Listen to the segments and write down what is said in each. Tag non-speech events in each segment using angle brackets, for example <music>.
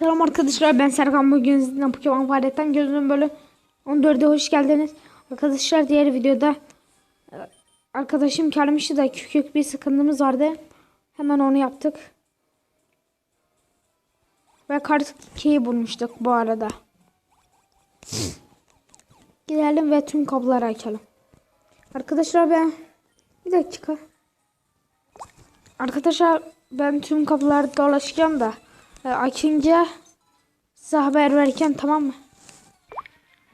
Selam arkadaşlar ben Serkan bugün sizinle Pokemon Fahret'ten gözünün böyle 14'e hoş geldiniz. Arkadaşlar diğer videoda e, arkadaşım gelmişti da küçük bir sıkıntımız vardı. Hemen onu yaptık. Ve kart keyi bulmuştuk bu arada. Gidelim ve tüm kabloları açalım. Arkadaşlar ben bir dakika. Arkadaşlar ben tüm kapıları dolaşacağım da açınca size haber verirken tamam mı?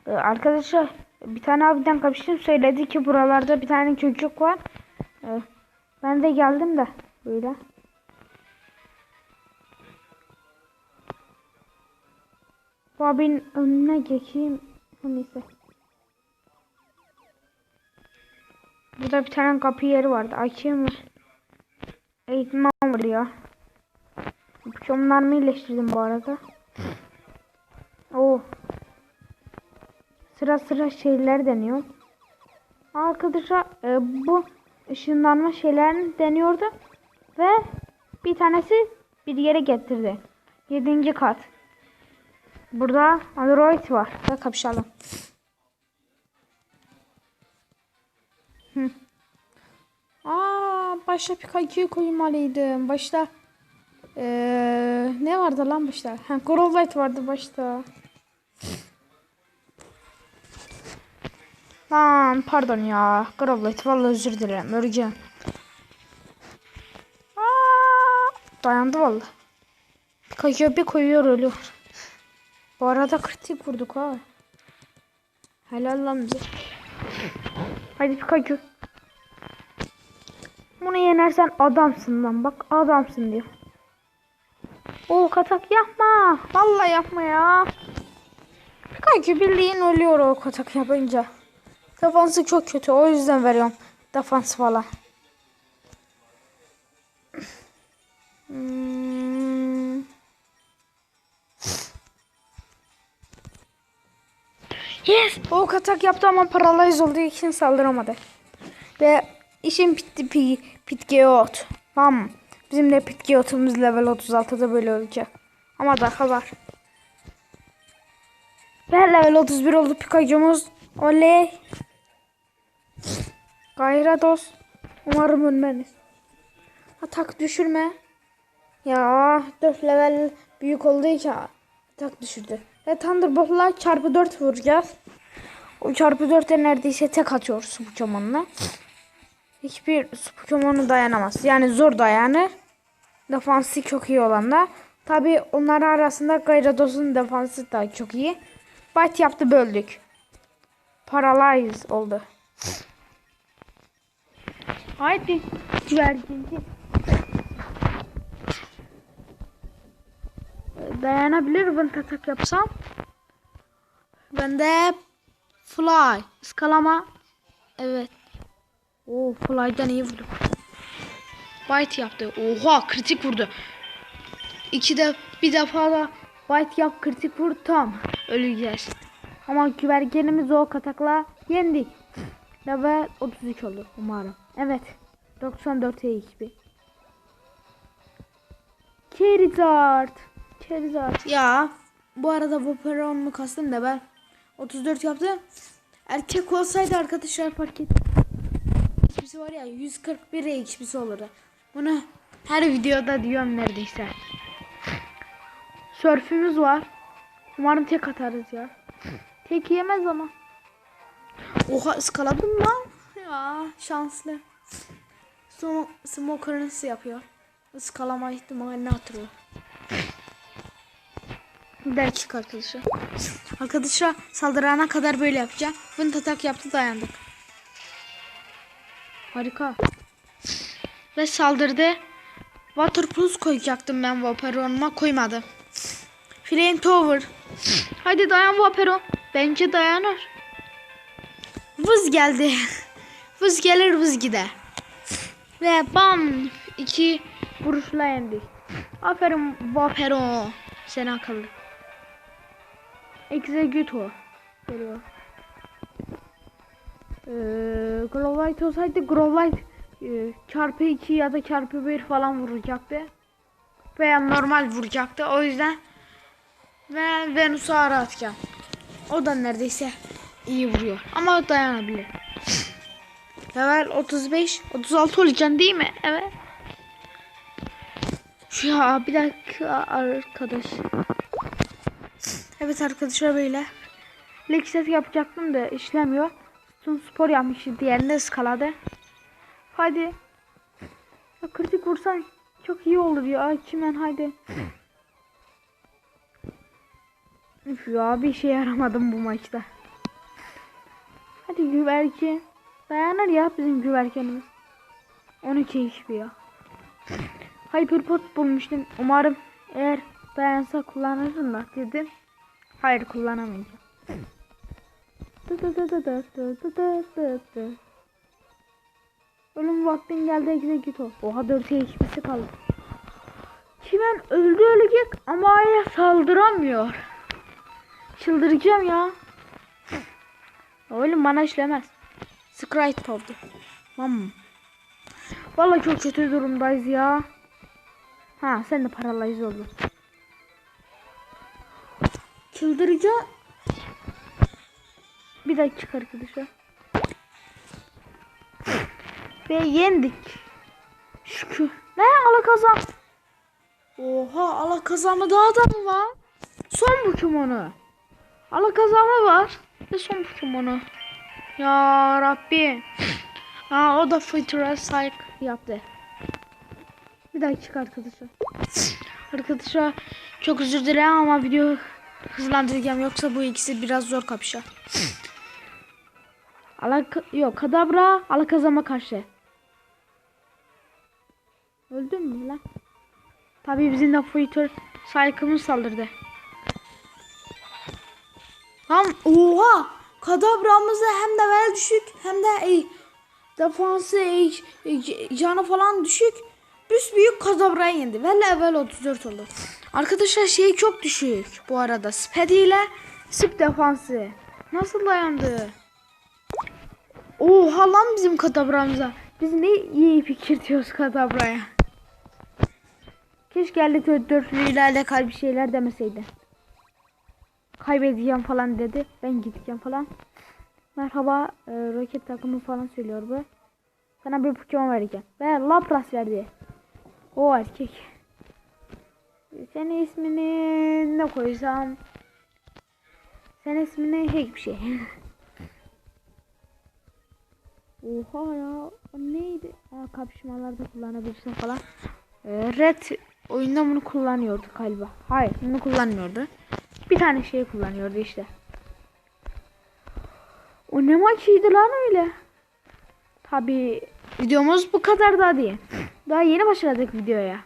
E, arkadaşlar bir tane abiden kapıştım söyledi ki buralarda bir tane çocuk var. E, ben de geldim de böyle. Bu abinin önüne geçeyim. Neyse. Burada bir tane kapı yeri vardı. Açayım mı? Eğitim var ya. Pokemon'larımı iyileştirdim bu arada. Oo. Sıra sıra şeyler deniyor. Arkadaşlar e, bu ışınlanma şeylerini deniyordu. Ve bir tanesi bir yere getirdi. Yedinci kat. Burada Android var. Ve kapışalım. Hı. Aa, başta Pikachu'yu koymalıydım. Başta ee, ne vardı lan başta? Ha, Growlite vardı başta. Lan pardon ya. Growlite vallahi özür dilerim. Öleceğim. Aa, dayandı vallahi. Pikachu bir koyuyor ölüyor. Bu arada kritik vurduk ha. Helal lan bize. Hadi Pikachu. Bunu yenersen adamsın lan. Bak adamsın diyor. O katak yapma. Vallahi yapma ya. Pikachu bildiğin ölüyor o katak yapınca. Defansı çok kötü. O yüzden veriyorum. Defans falan. Hmm. Yes. O katak yaptı ama paralyze olduğu için saldıramadı. Ve işin bitti pi, Pitgeot. Tamam. Bizim de Pitgeot'umuz level 36'da böyle olacak. Ama daha var. Ve level 31 oldu Pikachu'muz. Oley. Gayrados. Umarım ölmeniz. Atak düşürme. Ya 4 level büyük olduğu için atak düşürdü. Ve Thunderbolt'la çarpı 4 vuracağız. O çarpı 4'e neredeyse tek atıyoruz bu Pokemon'la. Hiçbir Pokemon'u dayanamaz. Yani zor dayanır. Defansı çok iyi olan da. Tabi onların arasında Gyarados''un defansı da çok iyi. Bite yaptı böldük. Paralyze oldu. Haydi güvercinci. Dayanabilir ben atak yapsam. Ben de fly. Iskalama. Evet. Oo fly'dan iyi vurdu. Bite yaptı. Oha kritik vurdu. İki de bir defa da bite yap kritik vur tam. Öleceğiz. Ama güvergenimizi o katakla yendik. Level 33 oldu umarım. Evet. 94'e 2 Charizard. Charizard. Ya bu arada Vaporeon mu kastım da ben 34 yaptım. Erkek olsaydı arkadaşlar fark et. XP'si var ya 141 XP'si olurdu. Bunu her videoda diyorum neredeyse. Sörfümüz var. Umarım tek atarız ya. Tek yemez ama. Oha ıskaladım lan. Ya şanslı. Sm Smoker nasıl yapıyor? Iskalama ihtimalini hatırlıyor. Bir dakika arkadaşlar. Arkadaşlar saldırana kadar böyle yapacağım. Bunu atak yaptı dayandık. Harika. Ve saldırdı. Waterproof koyacaktım ben Vaporeon'uma koymadım. Flame Tower. Hadi dayan Vaporeon. Bence dayanır. Vız geldi. <laughs> Vız gelir vız gider. Ve bam. iki vuruşla yendik. Aferin Vaporeon. Sen akıllı. Executor. Geliyor. Ee, olsaydı Growlite e, çarpı 2 ya da çarpı 1 falan vuracaktı. Veya normal vuracaktı. O yüzden Ve Venüs'ü ara atacağım. O da neredeyse iyi vuruyor. Ama dayanabilir. Level 35, 36 olacaksın değil mi? Evet. Ya bir dakika arkadaş. Evet arkadaşlar böyle. Leg set yapacaktım da işlemiyor. Son spor yapmıştı diğerinde ıskaladı. Hadi. Ya kritik vursan çok iyi olur ya. Kimen haydi. <clears throat> Üf ya bir şey yaramadım bu maçta. Hadi güvercin. Dayanır ya bizim güvercinimiz. 12 HP ya. Hyperpot bulmuştum. Umarım eğer dayansa kullanırım da dedim. Hayır kullanamayacağım. Ölüm vaktin geldi execute ol. Oha 4 HP'si kaldı. Kimen öldü ölecek ama hala saldıramıyor. Çıldıracağım ya. Oğlum bana işlemez. Sprite oldu. Tamam. Vallahi çok kötü durumdayız ya. Ha sen de paralize oldun. Çıldıracağım. Bir dakika arkadaşlar. Ve yendik. Şükür. Ne alakazam? Oha alakazamı daha da mı var? Son Pokemon'u. Alakazamı var. Ve son Pokemon'u. Ya Rabbi. Ha o da Future Psych yaptı. Bir dakika arkadaşlar. Arkadaşlar çok özür dilerim ama video hızlandıracağım yoksa bu ikisi biraz zor kapışar. Alak yok kadabra alakazama karşı. Öldün mü lan? Tabii bizim de Future Psych'ımız saldırdı. Lan oha! Kadabramızda hem de level düşük hem de e, defansı e, canı falan düşük. Büs büyük kadabrayı yendi ve level 34 oldu. Arkadaşlar şey çok düşük bu arada. Speed ile sip defansı. Nasıl dayandı? Oha lan bizim kadabramıza. Biz ne iyi fikir diyoruz kadabraya. Keşke 54 ilerle kalbi şeyler demeseydi kaybedeceğim falan dedi. Ben gideceğim falan. Merhaba e, roket takımı falan söylüyor bu. Sana bir Pokemon vereceğim. Ve Lapras verdi. O erkek. Senin ismini ne koysam? Senin ismini hiçbir şey. <laughs> Oha ya. O neydi? Aa, kapışmalarda kullanabilirsin falan. Ee, Red oyunda bunu kullanıyordu galiba. Hayır bunu kullanmıyordu. Bir tane şey kullanıyordu işte. O ne maçıydı lan öyle? Tabi videomuz bu kadar da değil. Daha yeni başladık videoya.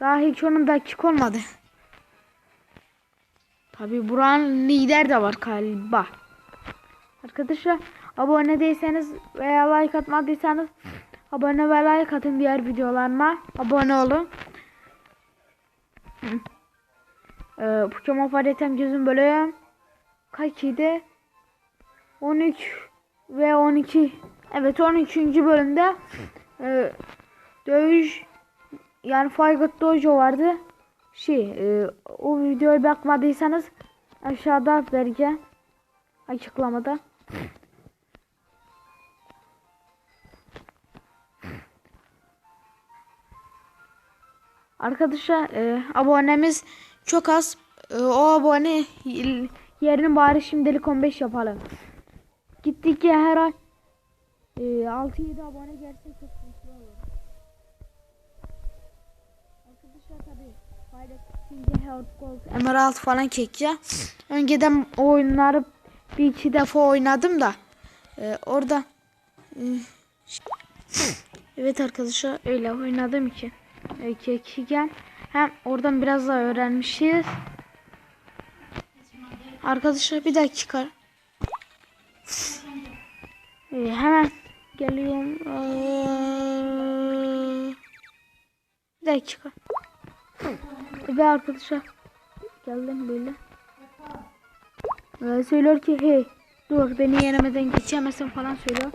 Daha hiç onun dakika olmadı. Tabi buranın lider de var galiba. Arkadaşlar abone değilseniz veya like atmadıysanız abone ve like atın diğer videolarıma. Abone olun. <clears throat> Ee, Pokemon Fahrettem gözüm bölüm kaçıydı? 13 ve 12 Evet 13. bölümde e, dövüş yani Faygot Dojo vardı. Şey e, o videoya bakmadıysanız aşağıda vereceğim açıklamada. Arkadaşlar e, abonemiz çok az. E, o abone yerini bari şimdilik 15 yapalım. Gittikçe her ay e, 6-7 abone gelse çok mutlu olurum. Arkadaşlar tabi fayda ikinci Health Gold Emerald falan çekeceğim. Önceden o oyunları bir iki defa oynadım da e, orada e, evet arkadaşlar öyle oynadığım için e, çekeceğim. Hem oradan biraz daha öğrenmişiz. Arkadaşlar bir dakika. Ee, hemen geliyorum. Ee, bir dakika. Ve arkadaşlar geldim böyle. Ee, söylüyor ki hey dur beni yenemeden geçemezsin falan söylüyor.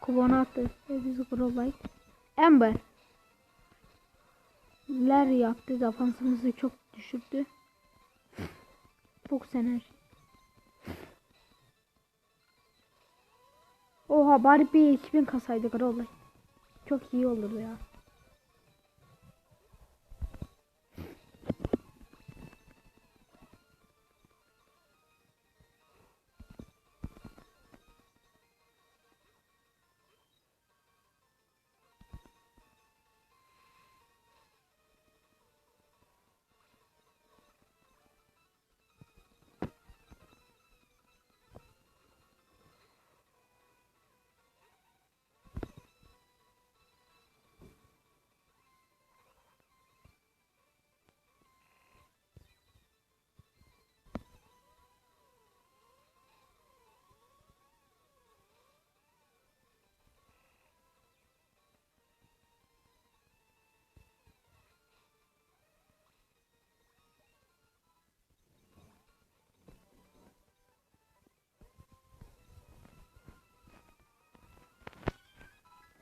Kubonu attı. Bizi Grobite. Amber. ler yaptı. Defansımızı çok düşürdü. Fox enerji. Oha bari bir 2000 kasaydık olay. Çok iyi olurdu ya.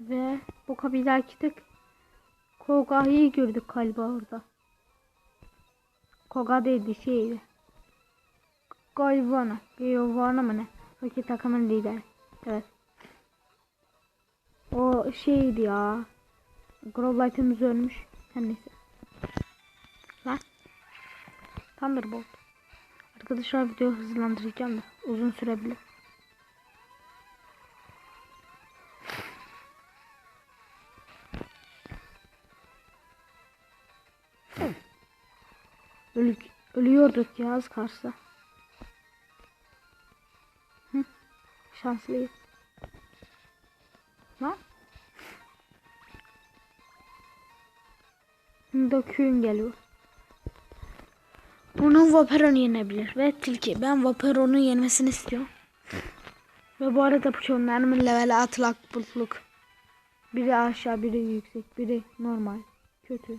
Ve bu kapıda gittik. Koga'yı gördük galiba orada. Koga değildi şeydi. Gayvana. Gayvana mı ne? Peki takımın lideri. Evet. O şeydi ya. Growlight'ımız ölmüş. Her neyse. Lan. Thunderbolt. Arkadaşlar videoyu hızlandıracağım da uzun sürebilir. Ölü, ölüyorduk ya az karşı. Hı, şanslıyız. Lan. Döküğün geliyor. Bunu Vaperon yenebilir ve Tilki. Ben Vaperon'un yenmesini istiyorum. Ve bu arada bu çonlarımın leveli atlak butluk. Biri aşağı, biri yüksek, biri normal. Kötü.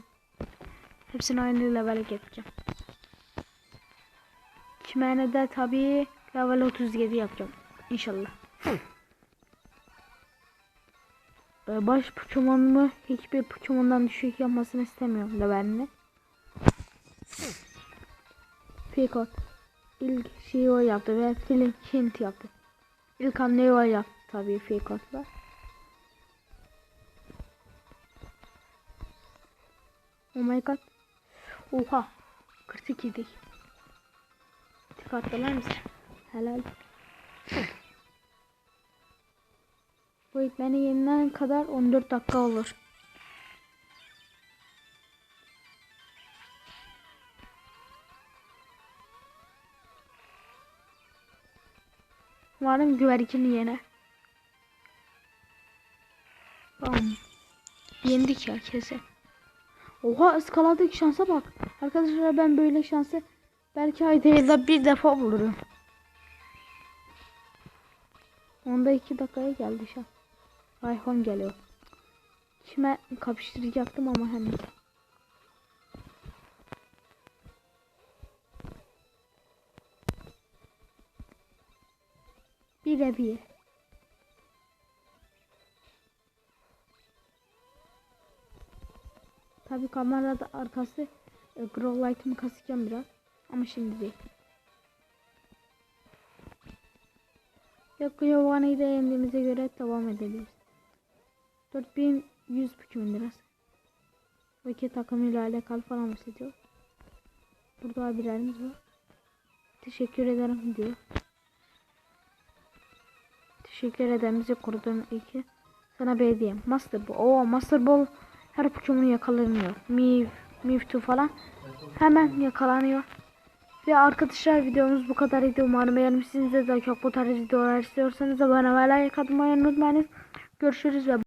Hepsini aynı levele getireceğim. Çimene de tabii level 37 yapacağım. İnşallah. Ee, Baş puçumonunu hiçbir puçumondan düşük yapmasını istemiyorum levelini. Picot. İlk şeyi o yaptı ve Flint yaptı. İlk hamleyi o yaptı tabii Picot'la. Oh my god. Oha. 42 değil. Dikkatliler misin? Helal. Bu itmeni yeniden kadar 14 dakika olur. Umarım güvercini yener. Tamam. Yendik ya kesin. Oha ıskaladık şansa bak. Arkadaşlar ben böyle şansı belki ayda yılda bir defa bulurum. Onda iki dakikaya geldi şans. Ayhon geliyor. Kime kapıştıracaktım ama de. Bire bir. Tabii kamerada arkası e, grow light'ımı kasacağım biraz. Ama şimdi değil. Yok Giovanni'yi de yendiğimize göre devam edebiliriz. 4100 kimin lirası. Bu iki takımıyla alakalı falan bahsediyor. Burada abilerimiz var. Teşekkür ederim diyor. Teşekkür ederim bizi koruduğun iki. Sana bir hediyem. Master Ball. Oo Master Ball her Pokemon'u yakalanıyor. Miv, Mewtwo falan. Hemen yakalanıyor. Ve arkadaşlar videomuz bu kadarıydı. Umarım beğenmişsinizdir. Daha çok bu tarz videolar istiyorsanız abone ve like atmayı unutmayınız. Görüşürüz ve